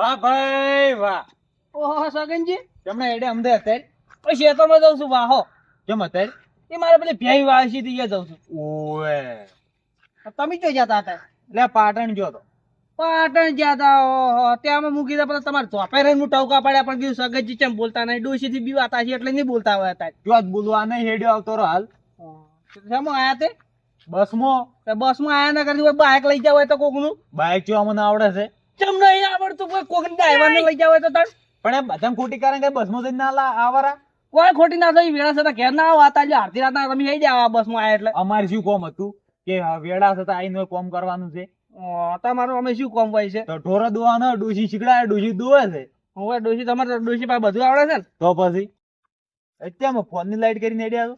વાહ ભાઈ વાહ. ઓહો સગનજી તમને એડે અમદે અત્યારે? પછી ખેતરમાં જઉં છું વાહો કેમ અત્યારે? એ મારે પેલી ભેઈ વાસી થી જઉં છું. ઓએ તમે જો જતા હતા? એટલે પાટણ ગયો તો. પાટણ ગયા હતા ઓહો. ત્યાં મૂકી દે પછી તમારે ચોપે રહીને હું ટવકા પડ્યા પણ કીધું સગનજી ચેમ બોલતા નહીં? ડોસી થી બીવાતા છે એટલે નહીં બોલતા હોય હતા જો જ બોલવા નહીં હેડ્યો આવતો રહો હાલ. શેમાં આયા તે? બસમાં. બસમાં આયા ના કરતી બાઇક લઈ જાવ હોય તો કોકનું? બાઇક જો મને આવડે છે. ચમ નહીં? આવડતું કોઈ કોક ડ્રાઈવર ને લઈ જાવ તો તણ. પણ એ બધા ખોટી કારણ કે બસમાં જઈને ના આવારા? કોઈ ખોટી ના થઈ વેળા થતા ઘેર ના આવો આતા અડધી રાત ના તમે જઈ જાવ બસમાં આયા એટલે. અમારે શું કોમ હતું? કે વેડા થતા આઈને કોમ કરવાનું છે? તમારું અમે શું કોમ હોય છે? તો ઢોરો દોવાનો ડોસી શીખડાય ડોસી દોવે છે. હવે ડોશી તમારે ડોસી પાસે બધું આવડે છે ને? તો પછી? અત્યારમાં ફોનની લાઈટ કરીને હેડ્યા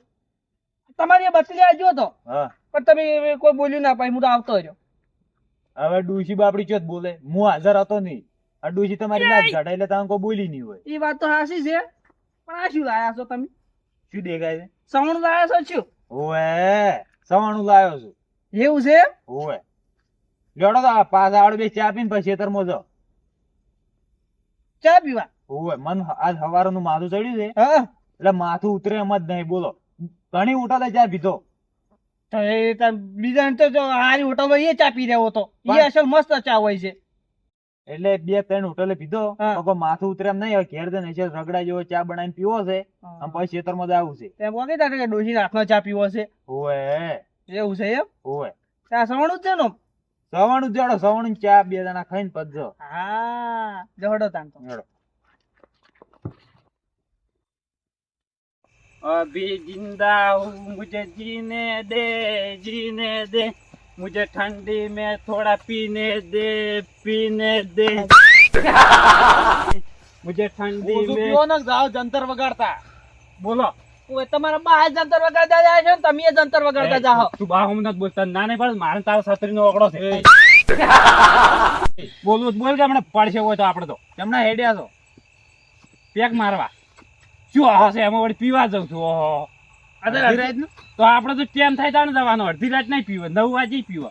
તમારી બચલી આજ્યો તો? પણ તમે કોઈ બોલ્યું ના પાછી હું તો આવતો રહ્યો. હવે ડોસી બાપડી ચોથ બોલે હું હાજર હતો નહીં. આ ડોસી તમારી ના જ એટલે તમે કોઈ બોલી નહીં હોય. એ વાત તો હાસી છે. પણ આ શું લાયા છો તમે? શું દેખાય છે? સવણું લાયા છો શું ઓએ સવાણું લાયો છું. એવું છે? ઓએ જોડો તો પાસ આવડે બે ચા પીને પછી ખેતરમાં મોજો ચા પીવા? ઓએ મન આજ સવારનું માથું ચડ્યું છે. હા. એટલે માથું ઉતરે એમ જ નહીં બોલો. ઘણી ઉઠા ચા પીધો. તો એ તાર બીજા ને તો જો હારી હોટલમાં એ ચા પી રહ્યો હતો એ અસલ મસ્ત ચા હોય છે. એટલે બે ત્રણ હોટલે પીધો. તો માથું ઉતરે એમ નહીં ઘેર જઈને છે રગડા જેવો ચા બનાવીને પીવો છે. અને પછી ખેતરમાં આવું છે. તે કોકે તારે કે ડોશી હાથમાં ચા પીવો છે. ઓએ એવું છે એમ? ઓએ ત્યાં સવણું જ છે ને સવાણું જાડો સવાણું ચા બે જણા ખાઈને પજો હા જહડો તાન તો. अभी जिंदा हूँ मुझे जीने दे जीने दे मुझे ठंडी में थोड़ा पीने दे पीने दे मुझे ठंडी ઓછું में પીવો ને જાઓ જંતર વગાડતા बोलो ઓય તમારા બા જંતર વગાડતા જાય છે ને તમે એ જંતર વગાડતા જાઓ તું બા હું નથી બોલતા ના નહીં પડે મારે તારો છત્રી નો ઓગળો છે બોલવું જ બોલ કે હમણાં પડશે હોય તો આપણે તો કેમના હેડ્યા છો પેક મારવા શું હશે એમાં વળી પીવા જઉં છું ઓહો. તો આપડે તો ટેમ થાય તાને જવાનો અડધી રાત નહીં પીવો નવ વાગે પીવો.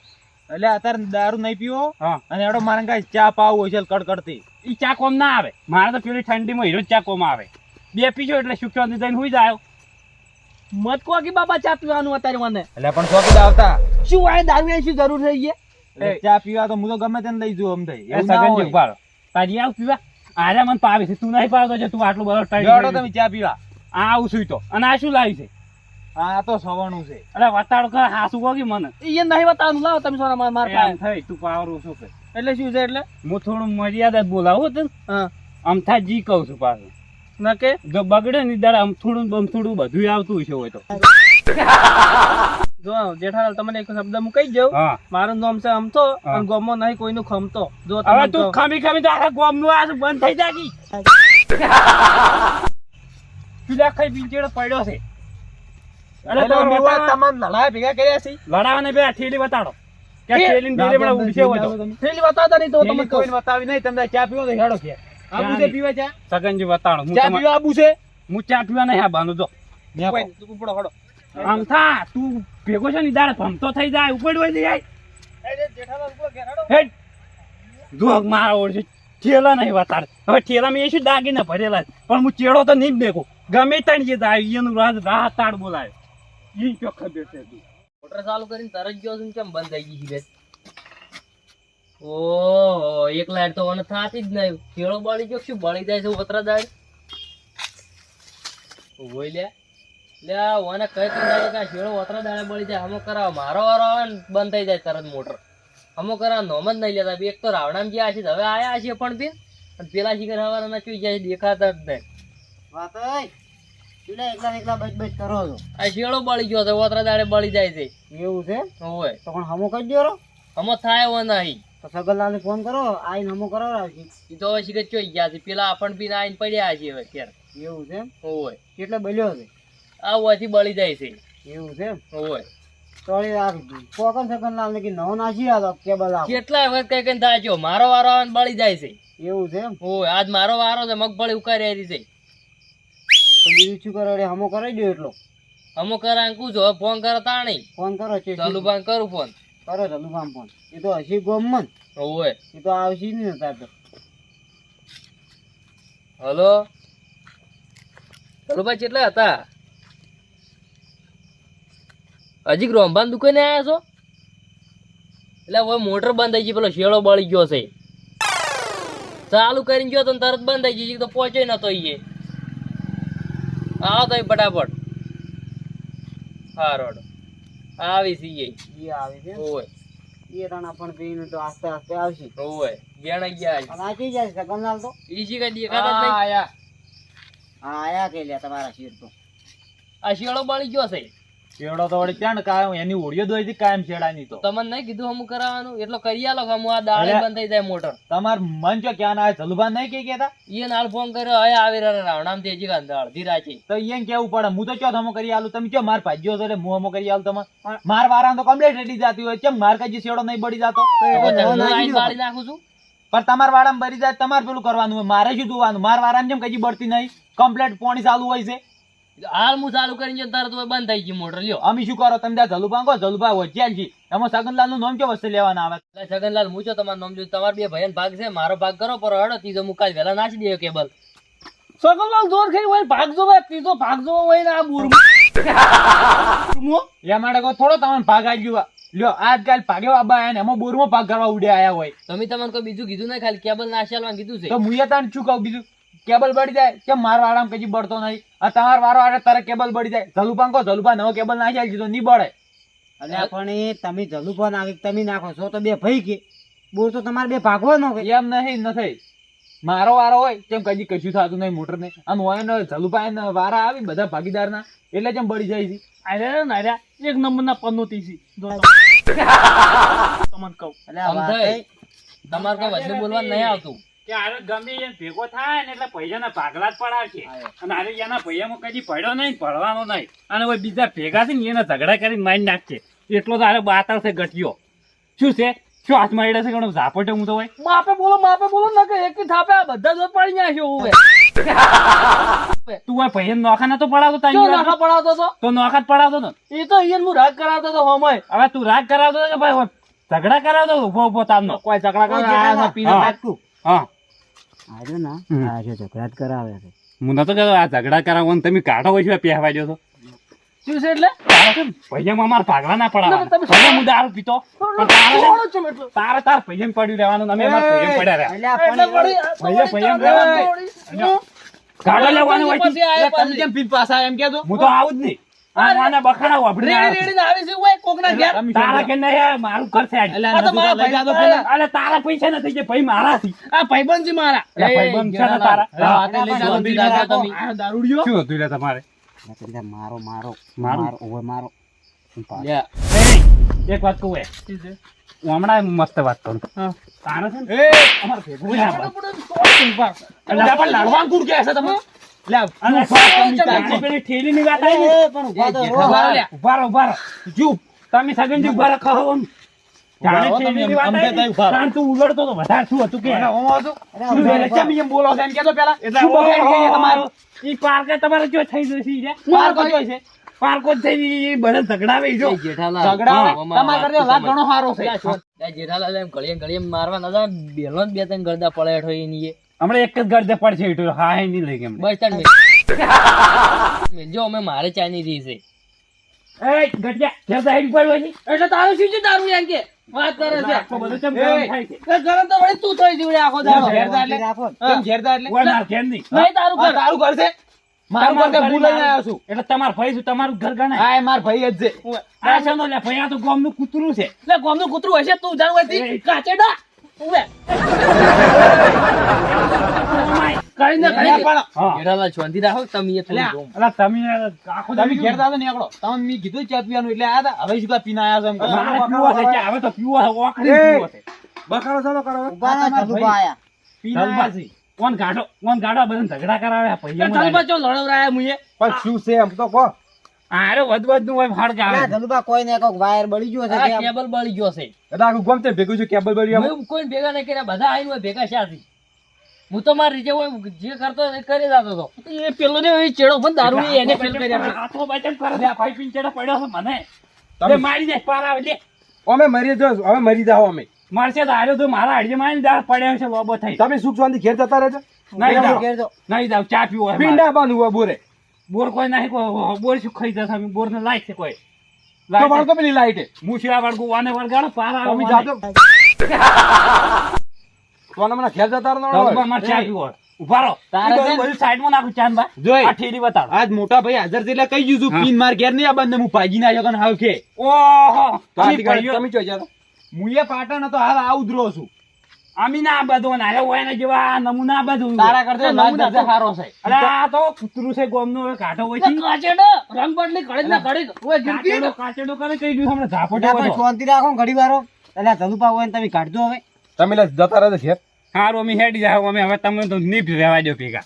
એટલે અત્યારે દારૂ નહીં પીવો અને એડો મારે કઈ ચા પાવું હોય છે કડકડતી. એ ચા કોમ ના આવે. મારે તો પેલી ઠંડીમાં હીરો ચા કોમ આવે. બે પીજો એટલે સુખ્યો થઈને હુઈ જાય. મત કહો કે બાબા ચા પીવાનું અત્યારે મને. એટલે પણ ચોકીદ આવતા. શું આ દારૂ શું જરૂર થઈ છે ચા પીવા તો હું તો ગમે તેને લઈ જઉં અમને થઈ સગન જગભાળ તારી આવ પીવા. આરે મને પાવે છે. તું નહીં પાવતો છે તું આટલું બધો ટાઈમ તમે ચા પીવા. આ આવું સુઈ તો. અને આ શું લાવી છે? આ તો સવાણું છે. અરે વતાડો કર હાસુ કહો કે મને? એ નહીં બતાવવાનું લાવો તમે સોના માર માર થઈ તું પાવર ઓછો કે એટલે શું છે એટલે? હું થોડું મર્યાદા બોલાવું તું હા. અમથા જી કહું છું પાછું. ના કે? જો બગડે ની દાડા અમથુડું બમથુડું બધું આવતું છે હોય તો. જો જેઠાલાલ તમને એક શબ્દ હું કહી જાઉં હા. મારું નામ છે અમથો. અને ગોમો નહીં કોઈનું ખમતો. જો હવે તમે તું. ખમી ખમી તો આખા ગોમનું આ બંધ થઈ જાગી. પીલા ખાઈ બીજેડો પડ્યો છે. અરે તો મેવા મેં તમામ લડાઈ ભેગા કર્યા છે. લડાવાને બે આ થેલી બતાડો કે એ, થેલીને બડા ઉડશે હોય તો. થેલી બતાવતા નહીં તો તમને તમે કોઈને બતાવી નહીં તમને ચા પીવો તો હેડો કે. આબુ દે પીવા ચા? સગનજી બતાડો હું ચા પીવા આબુ છે? હું ચા પીવા નહીં આબાનું જો. કોઈ તું ઉપડો, હળો. થા તું ભેગો છે ની દાડે ભમતો થઈ જાય ઉપડ હોય જાય. એ જે જેઠાલાલ ઉપડો, ઘેર હળો. હેડ. જો મારા ઓળ છે ઠેલા નહીં બતાડ હવે ઠેલા મેં શું દાગીને ભરેલા પણ હું ચેડો તો નહીં ભેગો. ગમે ત્યાં જે જાય એનું રાજ રાહ તાડ બોલાય ઈ ક્યો ખબર છે તું. મોટર ચાલુ કરીને તરત ગયો છું કેમ બંધ થઈ ગઈ છે ઓહો એક લાઈટ તો મને થાતી જ નહીં. ખેડો બળી ગયો શું બળી જાય છે? વતરા દાડ? ઓય લે લે આ ઓને કઈ કઈ જાય કે શેળો વતરા દાડે બળી જાય. અમુક કરાવ. મારો વારો આવે ને બંધ થઈ જાય તરત મોટર. અમુક કરાવ નોમ જ નહીં લેતા. એક તો રાવણામ જ્યાં છે હવે આયા છે પણ બે અને પેલા શિખર હવાના ચૂઈ જાય છે, દેખાતા જ નહીં. આ શેળો બળી ગયો છે વતરા દાડે બળી જાય છે. એવું છે? હોય. તો પણ હમો કરી દેરો હમો થાય એવો નહીં. તો સગનલાલને ફોન કરો આઈને હમો કરો ઈ તો હવે શીખર ચોઈ ગયા છે. પેલા આપણ બી આઈને પડ્યા છે હવે અત્યારે એવું છે? ઓય કેટલે બલ્યો છે? આ ઓયથી બળી જાય છે. એવું છે હોય. તો સગનલાલને કે નવો નાસી આવ્યો કેબલ આપ કેટલાય વખત કઈ કઈ થાય છે મારો વારો આવે બળી જાય છે. એવું છે એમ? આજ મારો વારો છે મગફળી ઉકારી આવી છે. તો બીજું શું કરો રે? હમો કરાવી દો એટલો. અમુક કરાને કું છું ફોન કરે તાણી. ફોન કરો છે ચાલુ કરું ફોન. કરો ચાલુ ફોન. એ તો હસી ગોમન ઓય એ તો આવશે નહીં તાર તો. હલો? હલો ભાઈ કેટલા હતા? હજી રોંભાન દુકાને આવ્યા છો? એટલે હવે મોટર બંધ થઈ ગઈ પેલો શેળો બળી ગયો છે. ચાલુ કરીને ગયો તો તરત બંધ થઈ ગઈ તો પહોંચ્યો નતો એ. આવો તો ફટાફટ. હા રોડ. આવી છીએ ઈ આવે છે? ઓય એ રાણા પણ પીને તો આસ્તે આસ્તે આવશે. ઓય ગેણ ગયા અને જાય સગનલાલ તો? ઈ કઈ જ નહીં. આયા. આયા કે તમારા શેર તો. આ શેડો બળી ગયો છે. ચેડો તો વળી ત્યાં કાયમ એની ઓળિયો દોઈ હતી કાયમ ચેડાની તો. તમને નહીં કીધું હમું કરાવવાનું? એટલો કરી આલો હમ આ દાળે બંધ થઈ જાય મોટર. તમાર મન જો ક્યાં ના આવે? જલુભાન નહીં કે કેતા ઈએ નાલ ફોન કર્યો હવે આવી રહ્યા રાવણામ તેજી કાંધા અડધી રાચી તો ઈયન કેવું પડે? હું તો ચો હમો કરી આલું? તમે ચો માર ભાજ્યો તો એટલે હું હમો કરી આલું તમે માર વારા તો કમ્પ્લીટ રેડી જાતી હોય. કેમ માર કજી શેડો નહીં બળી જાતો. બાળી નાખું છું? પણ તમાર વાળામાં બળી જાય તમારે પેલું કરવાનું હોય. મારે શું જોવાનું માર વાળામાં જેમ કજી બળતી નહીં? કમ્પ્લીટ પોણી ચાલુ હોય છે. હાલ હું ચાલુ કરીને જઈને તરત હવે બંધ થઈ ગઈ મોટર. લ્યો અમે શું કરો? તમે ત્યાં જલુભા કહો જલુભા વચ્યા જી એમાં સગનલાલનું નામ કેવું વસ્તુ લેવાના આવે? એટલે છગનલાલ હું છો તમારું નામ જોયું તમારા બે ભાઈઓનો ભાગ છે મારો ભાગ કરો પર હડો ત્રીજો મુકાલ વેલા નાખી દે કેબલ સગનલાલ જોર ખાઈ હોય ભાગ જોવે ત્રીજો ભાગ જોવો હોય ને આ બુરમો. એ માટે કહો થોડો તમને ભાગ આવી ગયો લ્યો આજકાલ ભાગ્યો આબા આયા ને એમાં બોરમાં ભાગ કરવા ઉડ્યા આયા હોય. તમે તમને કોઈ બીજું કીધું નહીં ખાલી કેબલ નાખી આલવાનું કીધું છે. તો મુએ તાન શું કહું બીજું? કેબલ બળી જાય. કેમ મારો આરામ કજી બળતો નહીં? આ તમારો વારો આવે તારે કેબલ બળી જાય. જલુપાન કહો જલુપા નવો કેબલ નાખી તો નહીં બળે. અલ્યા પણ તમે જલુપો નાખી તમે નાખો છો તો બે ભાઈ કે. બોલ તો તમારે બે ભાગવો નો કે એમ નહીં નથી મારો વારો હોય તેમ કજી કશું થતું નહીં મોટર ને આમ હોય ને જલુપા એને વારા આવી બધા ભાગીદાર ના એટલે જેમ બળી જાય છે? અરે નાર્યા એક નંબર ના પન્નો તીસી તમને કહું. તમારે કઈ વચ્ચે બોલવા નહીં આવતું. કે આરે ગમે એને ભેગો થાય ને એટલે પૈસાના ભાગલા જ પડાવશે અને આરે એના ભૈયામાં કદી પડ્યો નહીં પડવાનો નહીં. અને હવે બીજા ભેગા છે ને એને ઝઘડા કરીને મારી નાખશે એટલો તો આરે બાતર છે ગઠિયો. શું છે? શું હાથ મારી છે? ઘણો ઝાપટે હું તો હોય. માપે બોલો માપે બોલો ના કે એક થાપે આ બધા પડી નાખ્યો તું આ ભૈયા નોખા નતો પડાવતો તારી નોખા પડાવતો તો? તો નોખા જ પડાવતો તો? એ તો અહીંયા હું રાગ કરાવતો તો હમય હવે તું રાગ કરાવતો કે ભાઈ ઝઘડા કરાવતો ઊભો ઊભો તામનો કોઈ ઝઘડા કરાવતો પીને હા. હા. આજો ના. આજો ઝઘડા જ કરાવે છે. હું નતો કહેતો આ ઝઘડા કરાવવાનું તમે કાઢો હોય છે પહેવા દો તો. શું છે એટલે? ભૈયામાં અમારે ભાગલા ના ના, પડાવવા તમે- ભલે હું દારૂ પીતો તારે થોડો છે એટલો. તારે તાર ભૈયામાં પડ્યું રહેવાનું અમે પડ્યા રહ્યા. રહેવાનું. ગાડો લેવાનો હોય પછી છે. આયા એટલે તમે કેમ પીને પાછા એમ કહેતો? હું તો આવું જ નહીં. આ બખાડા વાપરી રેડી આવી છે ઓય કોકના ઘેર. તારા કે નહીં મારું ઘર છે આ તો મારા લઈ જાતો પેલા. અલે તારા પૈસા નથી કે ભાઈ મારા. થી આ ભાઈબંધ છે મારા ભાઈબંધ છે તારા એટલે લઈ જાતો હા, પીને તમે. આ દારૂડિયો. શું હતું લે તમારે? મારો મારો મારો? ઓવે મારો. એક વાત કહું એ. હું હમણાં મસ્ત વાત કરું. તારા છે ને? એ, અમારે ભેગું ના બસ. પણ લાડવા કુડ કે છે તમે? લે, અને શું વાત તમે ઊભા તમારું? જો થઈ જશે પાર્કો રે. પાર કોઈ જોઈ છે? પાર્કો થઈ બધા ઝઘડાવે જો. ગણો સારો છે. જેઠાલાલ એમ ગળીએ ગળીએ મારવા નતા. બેલો બે ત્રણ ગળદા પડે હેઠો એની. હમણાં એક જ ગરદે પડશે તો. હા, એ નહીં લઈ ગયા બસ તાણ જો અમે મારે ચાની રી છે એ, ગટિયા ઘેર સાઈડ પર હોય એટલે તારું શું છે તારું એમ કે વાત કરે છે આખો બધો ચમ ગરમ થાય છે? એ ગરમ તો વળી તું થઈ જીવડે આખો દાડો. ઘેરદાર એટલે. રાખો ને. ઘેરદાર એટલે? ઓય, માર ઘેર નહીં. નહીં તારું ઘર. તારું ઘર છે? મારું ઘર તમારું આવ્યો છું. એટલે તમારું ભાઈ છું તમારું ઘર ગણાય હા, એ માર ભાઈ જ છે. આ છે ને લે ભાઈ આ તો ગામનું કૂતરું છે એટલે ગોમનું કૂતરું હશે તું જાણ હોય કાચેડા ઉભે. કરીને કરીને. પણ, હા જેઠાલાલ રાખો તમે એ થોડું અલ્યા, તમે આખો તમે દાડી ઘેર જાઓ તો નીકળો. તમને કીધું ચા પીવાનું એટલે આયા હતા. હવે શું પીને આયા છો એમ પીવો છે કે હવે તો પીવો છે ઓખરી પીવો છે ઊભા ના તમારા જલુભા આયા. પીને આયા છે. કોણ ગાડો કોણ ગાડો બધા ઝઘડા કરાવે પૈયા તલબા ચો લડવરાયા મુએ. આરે વધ વધનું હોય ફાડ અલ્યા ધનુભા કોઈ ને કોક વાયર બળી ગયો છે. કેબલ બળી ગયો છે. કેબલ મેં કોઈ ભેગા નહીં કર્યા બધા આવીને ભેગા શાથી. હું તો મારી રીતે હોય જે કરતો એ કરી જતો હતો. એ પેલો ને એ ચેડો પણ દારૂ એને ફેલ કર્યા આ તો કરે છે. આ ભાઈ પિંચેડો પડ્યો છે મને. તમે મારી દે પાર આવે લે. અમે મરી જો હવે મરી જાઓ અમે. મારશે તો હાર્યો તો મારા હાડીએ મારી દાળ પડ્યો છે લોબો થઈ. તમે સુખ શાંતિ ઘેર જતા રહેજો. નહીં જાવ નહીં જાવ ચા પીવો પીંડા બાંધવું બોરે. બોર કોઈ નહીં કોઈ બોર શું ખાઈ જશે? અમે બોર ને લાઈટ છે કોઈ. તો પેલી લાઈટ હું શિવા વળગું વાને વળગાડો પારા તમે વાને. જાતો કોને મને ખેલ જતા રહો તો માર ચા પીવો ઉભારો તારે બધું છે ને- સાઈડમાં નાખું ચાંદ ભાઈ જોઈ. આ ઠેરી બતાડ. આજ મોટા ભાઈ હાજર છે એટલે કઈ દીધું હા. પીન માર ઘેર નહીં આ બંને હું ભાગી નાખ્યો કને હાવ કે. ઓહો. તમે ભાઈઓ, મુએ પાટણ હતો હાલ આવું ઉધરો છું. અમી ના બધું નારે હોય ને જેવા નમૂના બધું. તારા કરતા નમૂના સારો છે. અરે આ તો કૂતરું છે ગોમનો હવે કાંઠો હોય છે કાચેડો રંગ બદલી ઘડી ને ઘડી ઓય જિંદગી. કાચેડો કાચેડો કરે કઈ દિવસ હમણાં? ઝાપટો એટલે શાંતિ રાખો ઘડી વારો. એટલે ધનુપા હોય ને તમે કાઢજો હવે. તમે જતા રહે ઘેર હારું અમે હેડી જાવ અમે હવે તમને તો નહીં રહેવા દો ભેગા.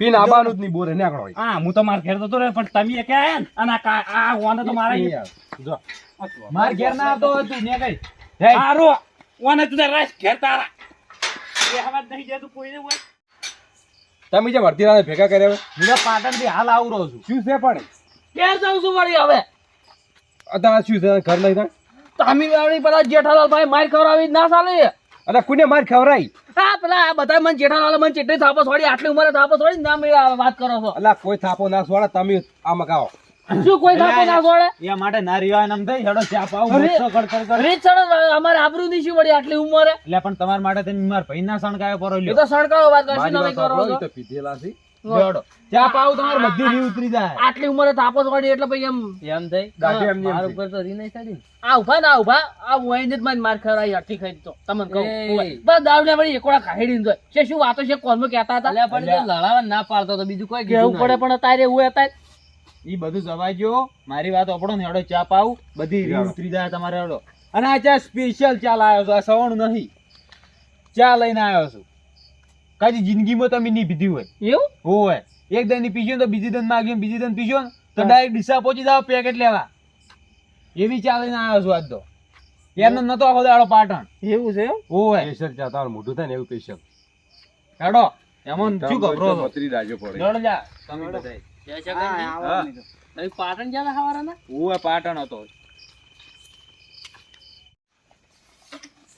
પીન આબાનું જ નહીં બોરે હા હું તો મારા ઘેર તો રે પણ તમે એકે આયા ને અને આ કા- આ તો મારા જો. માર ઘેર ના આવતો તું ને કઈ હારું વાને તું ઘેર તારા. એ હવે નહીં જતું કોઈને હોય તમે જે ભરતી રાતે ભેગા કર્યા હું તો પાટણથી હાલ આવું રહું છું. શું છે પણ? ક્યાં જાઉં છું વળી હવે? અત્યારે શું છે? ઘર લઈ તામી વાળી પેલા જેઠાલાલ ભાઈ માર ખવડાવી ના ચાલે. અરે કોને માર ખવરાઈ હા પેલા આ બધા મને જેઠાલાલ મને ચેટલી થાપો છોડી આટલી ઉંમરે થાપો છોડી ના મેં વાત કરો છો. અલા કોઈ થાપો ના સોડા તમે આ મગાવો શું કોઈ કાપો ના છોડે એ માટે ના રિવાય નામ થઈ હેડો ચા પાવ અરે. કડ કડ કડ. રીત સણ અમારે આબરૂ ની શું વળી આટલી ઉંમરે. એટલે પણ તમાર માટે તમે મારા ભાઈ ના સણકાયો પરો એ તો સણકાવો વાત કરશી તમે કરો તો. પીધેલા છે હેડો. ચા પાવ તમાર બધી રી ઉતરી જાય. આટલી ઉંમરે તાપો છોડી એટલે ભાઈ એમ એમ થઈ દાઢી એમ ને માર ઉપર તો રી નઈ ચડી. આ ઊભા ના ઊભા આ વહીને જ મને માર ખરાઈ અઠી ખાઈ તો. તમને કહું. બસ દારૂ ને વળી એકોડા ખાઈડી જોય. છે શું વાતો છે? કોલમાં કહેતા હતા. લડાવા ના પાડતો તો બીજું કોઈ કેવું પડે પણ તારે એવું હતા ઈ બધું જવાઈ ગયો મારી વાત ઓપડો ને હેડો ચા પાવ બધી રી ઉતરી જાય તમારે હેડો. અને આ ચા સ્પેશિયલ ચા લાવ્યો છું આ સવણું નહીં. ચા લઈને આવ્યો છું. કાજી જિંદગીમાં તમે નહીં પીધી હોય. એવું? હોય. એક દનની પીજો તો બીજી દન માગી બીજી દન પીજો ને તો ડાયરેક્ટ ડીસા પહોંચી જાવ પેકેટ લેવા. એવી ચા લઈને આવ્યો છું આજ તો. એમને નતો આખો દાડો પાટણ. એવું છે હોય. સ્પેશિયલ ચા તાર મોઢું થાય ને એવું સ્પેશિયલ હેડો. એમાં શું ગભરો છો પતરી રાજો પડે. જા તમે બધાય. પાટણ ગયા હતા સવારના? હું પાટણ હતો.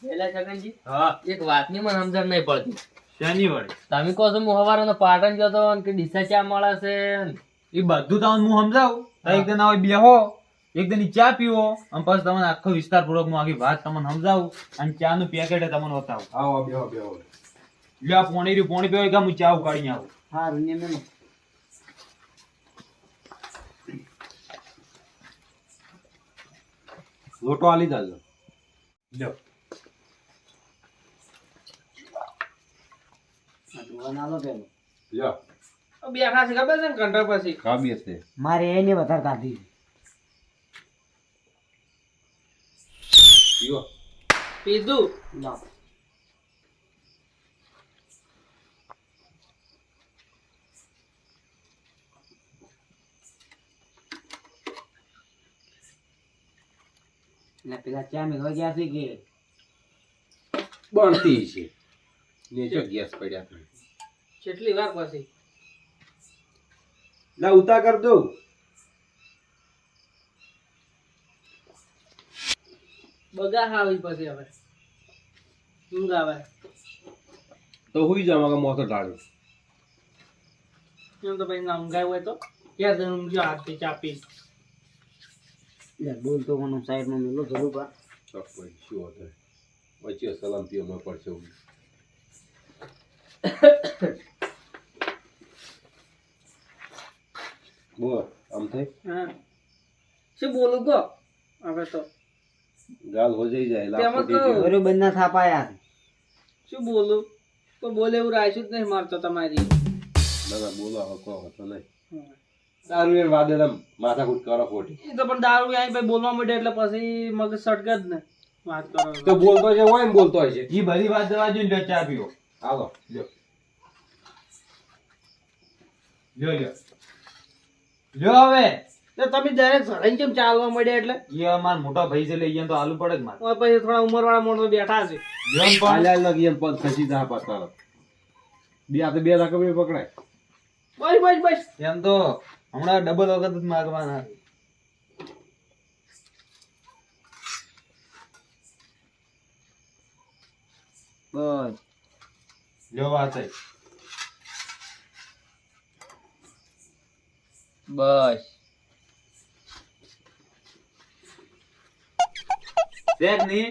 પેલા શકનજી, હા. એક વાતની મને સમજણ નહીં પડતી. શેની વળી? તમે કહો છો હું સવારના પાટણ ગયો તો કે ડીસા ચા મળે છે એ બધું તમને હું સમજાવું. એક દિન આવે બેહો એક દિન ચા પીવો અને પછી તમને આખો વિસ્તાર પૂર્વક હું આખી વાત તમને સમજાવું અને ચા નું પેકેટ તમને બતાવું. આવો બેહો બેહો લ્યો પોણી રહ્યું પોણી પીવો એક હું ચા ઉકાળીને આવું? હા રૂનિયા લોટો આલી ના લ્યો. બેઠા છે ખબર છે ને કંઠા પછી? કાબી હશે મારે એને વધારે કાઢી પીધું? લાવ એટલે પેલા ચા મેળવા ગયા છે કે બનતી છે. નીચે ગેસ પડ્યા છે કેટલી વાર પછી? લા ઉતા કર દો બગા હાવી પછી હવે. ઊંઘ આવે તો હુઈ જાવ મગા મોતો ડાળ્યો એમ તો ભાઈ ના ઊંઘાય હોય તો. ક્યાં જઈને ઊંઘજો હાથથી ચા પી એટલે બોલતો મને સાઈડમાં મેલો જરૂર પા ચોક ભાઈ શું હતો? વચ્ચે સલામતી અમે પડશે બોલ આમ થાય? હા. શું બોલું કહો? હવે તો. ગાલ હો જઈ જાય લાખ તો- ગયો. બરોબર થાપાયા શું બોલું? તો બોલે એવું રાખ્યું જ નહીં મારતો તમારી. ના બોલો હવે કહો તો નહીં. દારૂ એ વાદે તમે માથાકૂટ કરો ખોટી. એ તો પણ દારૂ આઈ ભાઈ બોલવા માંડે એટલે પછી મગજ સટકે જ ને. વાત કરો. તો બોલતો છે હોય એમ બોલતો હોય છે. એ બધી વાત જવા જોઈએ લ્યો ચા પીવો. હાલો જો. જો જો. જો હવે. તો તમે દરેક સળંગ કેમ ચાલવા માંડ્યા એટલે? એ અમાર મોટા ભાઈ છે લઈ ગયા તો આલુ પડે જ મારે. પછી થોડા ઉંમરવાળા માણસો બેઠા છે. જેમ હાલ્યા લગી એમ પગ ખસી જા પાછા બે આ તો બે લાખ પકડાય. બસ બસ બસ. એમ તો હમણાં ડબલ વખત જ માગવાના. બસ. જો વાત બસ. સેમની?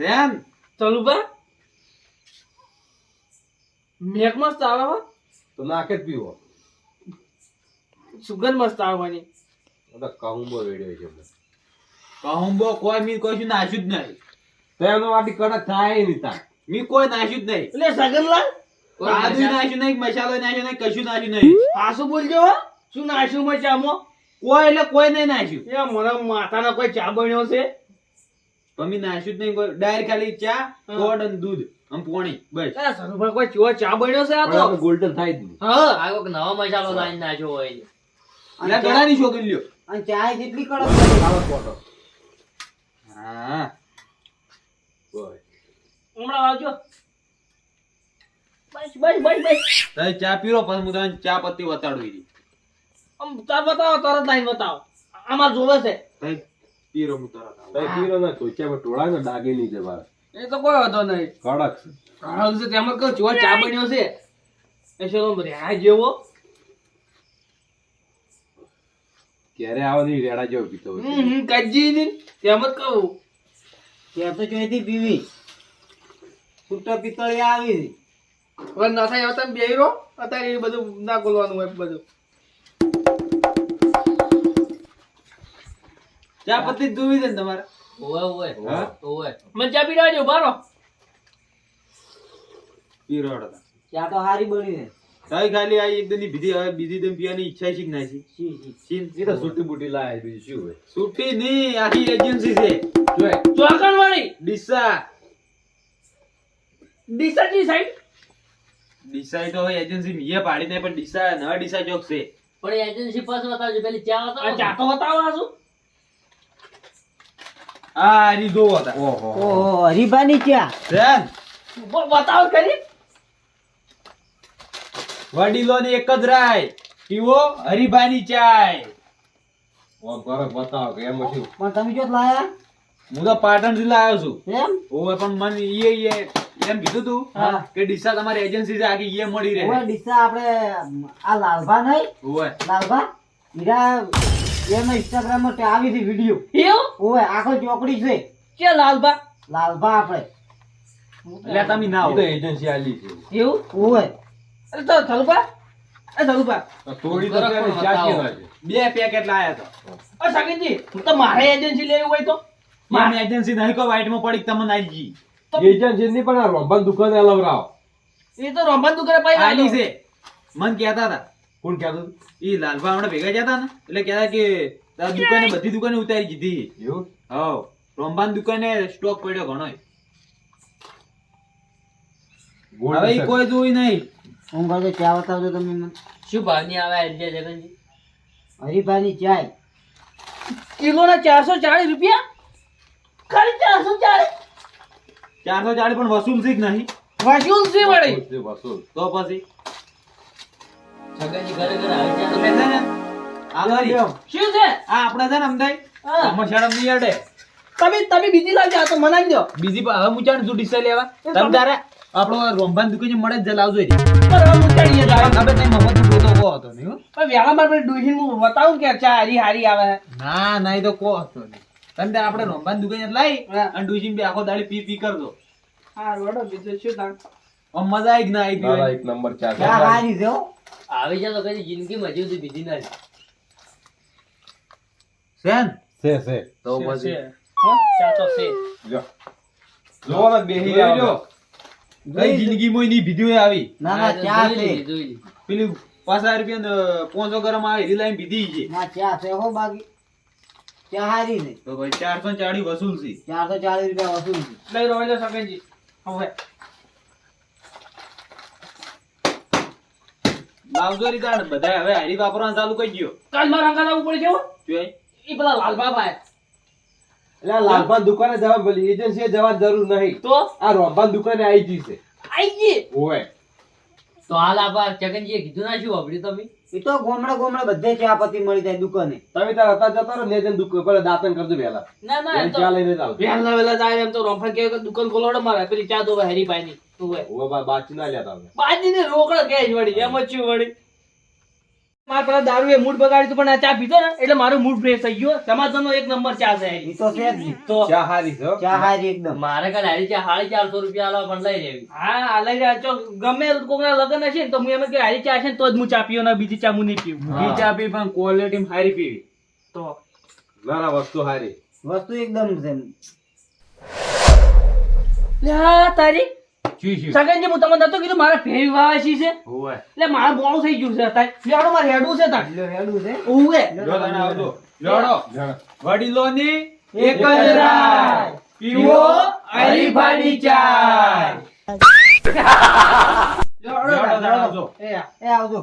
સેમ ચાલુ પર મેક મસ્ત આવે તો નાખે જ પીવો. સુગંધ મસ્ત આવવાની કહુંબો વેડ્યો છે કહુંબો કોઈ મી કશું નાશ્યું જ નહીં. તો એનો વાટી કડક થાય નહીં તા મી કોઈ નાશ્યું જ નહીં. એટલે સગનલાલ આદુ નાશ્યું નહીં મસાલો નાશ્યો નહીં કશું નાશ્યું નહીં. પાછું બોલજો હો. શું નાખ્યું મચામો ચામાં કોઈ એટલે કોઈ નહીં નાશ્યું એ મને માતાનો કોઈ ચા બન્યો છે? મમ્મી નાશ્યું જ નહીં કોઈ ડાયરેક્ટ ખાલી ચા ગોળ અને દૂધ આમ પોણી બસ. સરુભાઈ કોઈ ચા બન્યો છે આ તો? ગોલ્ડન થાય જ હા. આ કોઈક નવો મસાલો લાઈન નાખ્યો હોય અને ગળાની છોકરી લ્યો. અને ચાય કેટલી કડક. આવો ફોટો હા. બોય હમણાં આવજો. બસ બસ બસ બસ. તઈ ચા પીરો પછી હું તને ચા પત્તી વતાડું ઈ. આમ ચા બતાવો તરત લાઈન બતાવો. આમાં જોવે છે. તઈ પીરો હું તરત આવું. તઈ પીરો ના ચોચ્યામાં ટોળા ને ડાગે નહીં જવા એ તો કોઈ વાંધો નહીં. કડક છે. કડક છે તેમાં કહું ચા બન્યો છે. એ ચલો આ જેવો. ક્યારે આવવાની રેડા જેવો પીતો. હમ કાજી ની તેમ જ કહું. ચા તો ચોઈથી પીવી. છૂટો પિત્તળી આવી. હતી. હવે ના થાય તમે બેહી રહો. અત્યારે એ બધું ના બોલવાનું હોય બધું. ચા પત્તી જ દોવી દે ને તમારે? ઓવે ઓવે હા? ઓવે મને ચા પીડાવજો બારો પીરોડ ચા તો હારી બની છે. તારી ખાલી આ એક ની બીજી હવે બીજી દમ પીવાની ઈચ્છા છે કે ના છે? એ તો સુટી બુટી લાય બીજું શું હોય? સુટી નહીં આખી એજન્સી છે. જોય ચોકણ વાળી ડીસા. જી સાઈડ ડીસા તો હવે એજન્સી મીએ પાડી દે પણ ડીસા ન ડીસા ચોક છે. પણ એજન્સી પાસ બતાવજો પેલી ચા બતાવો ચા તો બતાવો આ શું? આ રી દો હતા ઓહો. ઓહો હરીબાની ચા. બતાવો કરી વડીલોની એક જ રાય પીવો હરીભાઈની ચાય. ઓમ કરો બતાવો કે એમાં શું? પણ તમે જો લાયા? હું તો પાટણથી લાવ્યો છું. એમ? ઓવે પણ મને ઈએ ઈએ એમ કીધું તું હા. કે ડીસા તમારી એજન્સી છે આખી ઈએ મળી રહે. ડીસા આપણે આ લાલભા નહીં? ઓવે. લાલભા હીરા એનો ઇન્સ્ટાગ્રામમાં આવી હતી વીડિયો એવું? ઓવે આખો ચોકડી છે. કે લાલબા લાલભા આપણે. એટલે તમે ના તો એજન્સી આલી છે. એવું? અરે તો થલુબા એ તો થોડી તો છે ને ચા કેવા છે બે પેકેટ લાયા તો. અ સાગરજી તો મારે એજન્સી લેવી હોય તો. મામ એજન્સી નહીં કો વાઈટ પડી તમને આઈ જી પણ આ રોંબાન દુકાને લવરાવો. એ તો રમવાનું દુકાને પાઈ આલી છે. મન કહેતા હતા. કોણ કહેતું ઈ લાલભા હમણાં ભેગા જતા ને એટલે કહેતા કે તારી દુકાને બધી દુકાને ઉતારી દીધી. એવું? હવ. રોમબાન દુકાને સ્ટોક પડ્યો ઘણો હવે. કોઈ જોઈ નહીં. હું કહું ચા બતાવજો તમે મને. શું ભાવની આવે એટલે જગનજી? હરીભાની ચાય. કિલો ના ચારસો ચાલીસ રૂપિયા? ખાલી ચારસો ચાલીસ ચારસો ચાળી પણ વસૂલ છે કે નહીં? વસૂલ છે વળી. વસૂલ. તો પછી? જગનજી ઘરે ઘરે આવી તો તમે છે ને આ શું છે? આપણે છે ને અમદાઈ હા. નહીં અડે. તમે તમે બીજી લાવજો આ તો મનાઈ દો. બીજી હવે મુચાણ તું ડીસા લેવા. તમે તારે આપણો રોંભાન દુકાને મળે જ લાવજો એ નું ગોતો કો હતો નહીં પણ વેલા મારે ડોહીન હું બતાવું કે ચા હારી હારી આવે ના ના એ તો કો હતો તમ તારે આપણે રોંભાન દુકાને લાઈ અને ડુસીન બે આખો દાડી પી પી કરજો. હા રોડો બીજો શું તાણ? મજા આવી ના આવી એક નંબર ચા છે. હારી જો આવી જાય તો કદી જિંદગી મજી સુધી બીજી ના સેન? સે સે તો પછી ચા તો સે જો. જોવો ને બેહી જોઈ કઈ જિંદગીમાં એની વિધિઓ આવી? ના ના ક્યાં છે? પેલી પાછા રૂપિયા પોંચો ગરમ આવે એ લાઈન પીધી છે. ના ક્યાં છે હો બાકી? ચા હારી છે? તો ભાઈ ચારસો ચાળી વસૂલ છે. ચારસો ચાલીસ રૂપિયા વસૂલ છે. લઈ રહ્યો છે સગનજી હવે લાવજો રી બધા હવે હારી વાપરવાનું ચાલુ કરી દ્યો. કાલ મારા અંગા આવવું પડે છે જોઈ. એ પેલા લાલ બાબા એટલે લાલભાન દુકાને જવા બોલી એજન્સીએ જવા જરૂર નહીં. તો? આ રોંબાન દુકાને આવી ગઈ છે. આઈ ગઈ? ઓય. તો હાલ આબા ચગનજીએ કીધું ના શું વાપર્યું તમે? એ તો ગોમડા ગોમડા બધે ચા પતિ મળી જાય દુકાને. તમે તાર હતા જતા રહો ને જન દુકાન પર દાતન કરજો વેલા ના ના એમ ચા લઈને જ વેલા વહેલા વહેલા જાય એમ તો રોફા કે દુકાન ખોલાવડે મારે. પેલી ચા દોવા હરીભાઈ ની તું ઓય બા- બાચી ના લેતા બાજી ને રોકડા કે જ વળી એમ જ છું વળી. મારા પેલા દારૂ એ મૂડ બગાડી પણ આ ચા પીધો ને એટલે મારો મૂડ ફ્રેશ થઈ ગયો સમાધાનનો એક નંબર ચા છે ઈ તો છે જ તો ચા હારી છે ચા હારી એકદમ. મારે કાલે હારી ચા સાડી ચારસો રૂપિયા આલવા પણ લઈ લેવી. હા આ લઈ રહ્યા. છો ગમે કોકના લગ્ન હશે ને તો હું એમ કે હારી ચા ને તો જ હું ચા પીવું ને બીજી ચા હું નહીં પીવું ઈ ચા પી પણ ક્વોલિટી હારી પીવી. તો ના ના વસ્તુ હારી. વસ્તુ એકદમ છે તારી. સગનજી હું તમને નતો કીધું મારા ફેરી વાવાશી છે. એટલે મારે બોણું થઈ ગયું છે અત્યારે. લેવડો મારે હેડું છે તાર. લ્યો, હેડું છે. ઓવે. જો તને આવજો. લોડો વડીલોની એક જ રાય. પીવો હરીફાની ચાય. લેવડો. આવજો. એ આવજો. એ આવજો.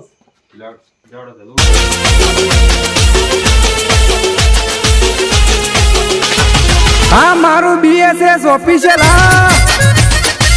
આ મારું બીએસએસ ઓફિશિયલ હા.